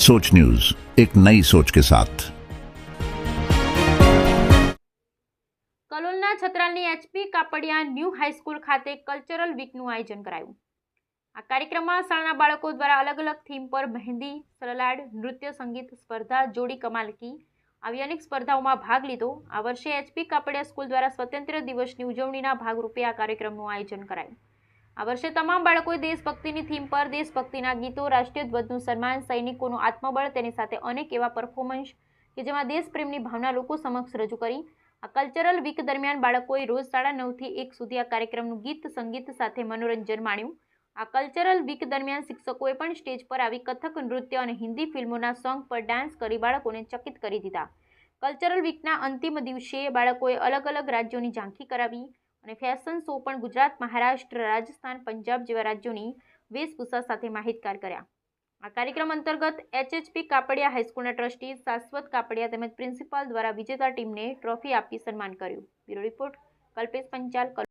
सोच न्यूज एक नई सोच के साथ કલોલના છત્રાલની HP Kapadia new high school ખાતે કલ્ચરલ વીકનું આયોજન કરાયું આ કાર્યક્રમમાં શાળાના બાળકો દ્વારા અલગ અલગ થીમ પર મહેંદી સલાડ નૃત્ય સંગીત સ્પર્ધા જોડી કમાલકી આવી અનેક સ્પર્ધાઓમાં ભાગ લીધો આ વર્ષે એચપી કાપડિયા સ્કૂલ દ્વારા સ્વતંત્ર દિવસની ઉજવણીના ભાગરૂપે આ કાર્યક્રમનું આયોજન કરાયું આ વર્ષે તમામ બાળકોએ દેશભક્તિની થીમ પર દેશભક્તિના ગીતો, રાષ્ટ્રીય ધ્વજનું સન્માન, સૈનિકોનું આત્મબળ, તેની સાથે અનેક એવા પરફોર્મન્સ કે જેમાં દેશપ્રેમની ભાવના લોકો સમક્ષ રજૂ કરી. આ કલ્ચરલ વીક દરમિયાન બાળકોએ રોજ સાડા નવથી એક સુધી આ કાર્યક્રમનું ગીત, સંગીત સાથે મનોરંજન માણ્યું. આ કલ્ચરલ વીક દરમિયાન શિક્ષકોએ પણ સ્ટેજ પર આવી કથક, નૃત્ય અને હિન્દી ફિલ્મોના સોંગ પર ડાન્સ કરી બાળકોને ચકિત કરી દીધા. કલ્ચરલ વીકના અંતિમ દિવસે બાળકોએ અલગ અલગ રાજ્યોની ઝાંખી કરાવી. અને ફેશન શો પણ ગુજરાત, મહારાષ્ટ્ર, રાજસ્થાન, પંજાબ જેવા રાજ્યોની વેશભૂષા સાથે માહિતગાર કર્યા. આ કાર્યક્રમ અંતર્ગત એચએચપી કાપડિયા હાઈસ્કૂલના ટ્રસ્ટી શાશ્વત કાપડિયા તેમજ પ્રિન્સિપાલ દ્વારા વિજેતા ટીમને ટ્રોફી આપી સન્માન કર્યું. Bureau report Kalpesh Panchal